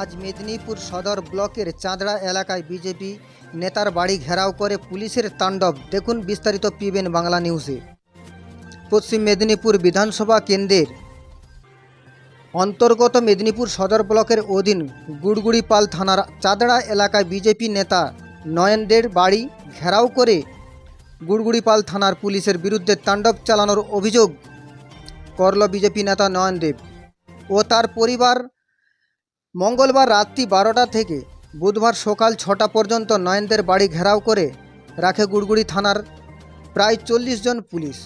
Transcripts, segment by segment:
আজ মেদিনীপুর সদর ব্লকের চাঁদড়া এলাকায় বিজেপি নেতার বাড়ি ঘেরাও করে পুলিশের তাণ্ডব। দেখুন বিস্তারিত পিবেন বাংলা নিউজে। পশ্চিম মেদিনীপুর বিধানসভা কেন্দ্রের অন্তর্গত মেদিনীপুর সদর ব্লকের অধীন গুড়গুড়িপাল থানার চাঁদড়া এলাকায় বিজেপি নেতা নয়নদের বাড়ি ঘেরাও করে গুড়গুড়িপাল থানার পুলিশের বিরুদ্ধে তাণ্ডব চালানোর অভিযোগ করল বিজেপি নেতা নয়নদেব ও তার পরিবার মঙ্গলবার রাত্রি বারোটা থেকে বুধবার সকাল ছটা পর্যন্ত নয়নদের বাড়ি ঘেরাও করে রাখে গুড়গুড়ি থানার প্রায় চল্লিশ জন পুলিশ।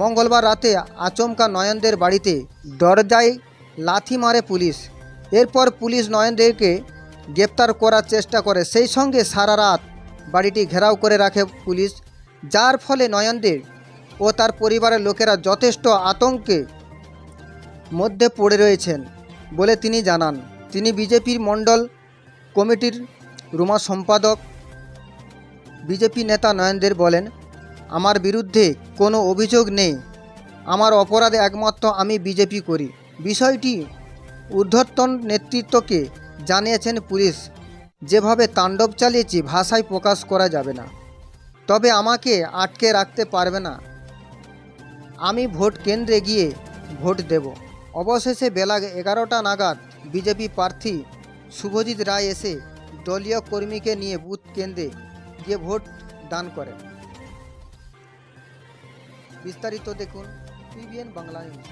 মঙ্গলবার রাতে আচমকা নয়নদের বাড়িতে দরজায় লাথি মারে পুলিশ। এরপর পুলিশ নয়নদেরকে গ্রেপ্তার করার চেষ্টা করে। সেই সঙ্গে সারা রাত বাড়িটি ঘেরাও করে রাখে পুলিশ, যার ফলে নয়নদের ও তার পরিবারের লোকেরা যথেষ্ট আতঙ্কে মধ্যে পড়ে রয়েছেন বলে তিনি জানান। তিনি বিজেপির মণ্ডল কমিটির রুমা সম্পাদক। বিজেপি নেতা নয়নদের বলেন, আমার বিরুদ্ধে কোনো অভিযোগ নেই। আমার অপরাধে একমাত্র আমি বিজেপি করি। বিষয়টি ঊর্ধ্বতন নেতৃত্বকে জানিয়েছেন পুলিশ। যেভাবে তাণ্ডব চালিয়েছি, ভাষায় প্রকাশ করা যাবে না। তবে আমাকে আটকে রাখতে পারবে না। আমি ভোট কেন্দ্রে গিয়ে ভোট দেব। অবশেষে বেলা এগারোটা নাগাদ বিজেপি প্রার্থী শুভজিৎ রায় এসে দলীয় কর্মীকে নিয়ে বুথ কেন্দ্রে গিয়ে ভোট দান করেন। বিস্তারিত দেখুন পিবিএন বাংলা নিউজ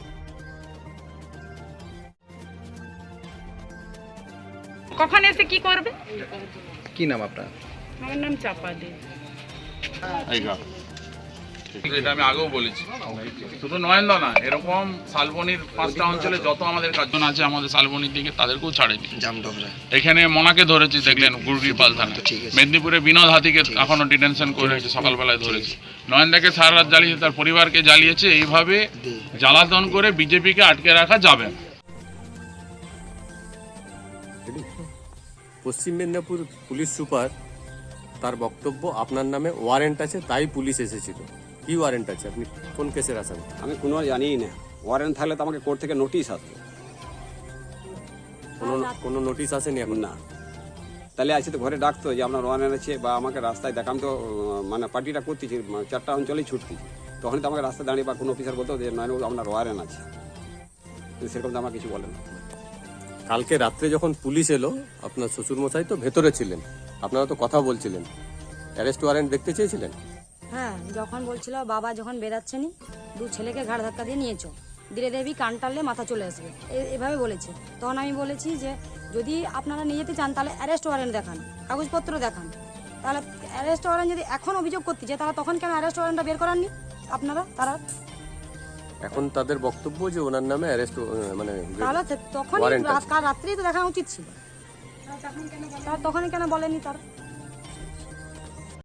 কখন এসে কি করবে? কি নাম আপনার? আমার নাম চাপা দে আমি আগেও বলেছি। শুধু নয়নদা না এরকম শালবনির পাঁচটা অঞ্চলে যত আমাদের কার্জন আছে আমাদের শালবনির দিকে তাদেরকেও ছাড়েনি এখানে মনাকে ধরেছি দেখলেন গুরগি পালথানা ঠিক আছে। মেদিনীপুরে বিনোদ হাতিকে এখনও ডিটেনশন করে রেখেছে সকালবেলায় ধরেছি। নয়নদাকে সারা রাত জ্বালিয়েছে তার পরিবারকে জ্বালিয়েছে এইভাবে জ্বালাতন করে বিজেপিকে আটকে রাখা যাবে না। পশ্চিম মেদিনীপুর পুলিশ সুপার তার বক্তব্য আপনার নামে ওয়ারেন্ট আছে তাই পুলিশ এসেছিল। কি ওয়ারেন্ট আছে? আপনি কোন কেসের আসামি? আমি কোনো জানিই না। ওয়ারেন্ট থাকলে তো আমাকে কোর্ট থেকে নোটিশ আসবে। কোনো কোনো নোটিশ আসেনি এখন? না। তাহলে আছে তো ঘরে ডাকতো যে আপনার ওয়ারেন্ট আছে বা আমাকে রাস্তায় দেখাম তো মানে পার্টিটা করতেছি চারটা অঞ্চলেই ছুটতেছি তখন তো আমাকে রাস্তায় দাঁড়িয়ে বা কোনো অফিসার বলতো যে নয় আপনার ওয়ারেন্ট আছে। সেরকম তো আমার কিছু বলে না। কালকে রাত্রে যখন পুলিশ এলো আপনার শ্বশুরমশাই তো ভেতরে ছিলেন। আপনারা তো কথা বলছিলেন। অ্যারেস্ট ওয়ারেন্ট দেখতে চেয়েছিলেন? হ্যাঁ যখন বলছিল বাবা যখন বেরাচ্ছেনি দু ছেলেকে ঘাড় ধাক্কা দিয়ে নিয়েছো। ধীরে দেবী কান টানলে মাথা চলে আসবে। এ- এভাবে বলেছে। তখন আমি বলেছি যে যদি আপনারা নিয়ে যেতে চান তাহলে অ্যারেস্ট ওয়ারেন্ট দেখান কাগজপত্র দেখান। তাহলে অ্যারেস্ট ওয়ারেন্ট যদি এখন অভিযোগ করতে চায় তাহলে তখন কেন অ্যারেস্ট ওয়ারেন্টটা বের করাননি? আপনারা তারা? এখন তাদের বক্তব্য যে ওনার নামে অ্যারেস্ট মানে তাহলে রাত- কাল রাত্রেই তো দেখানো উচিত ছিল। তখনই কেন বলেনি তারা?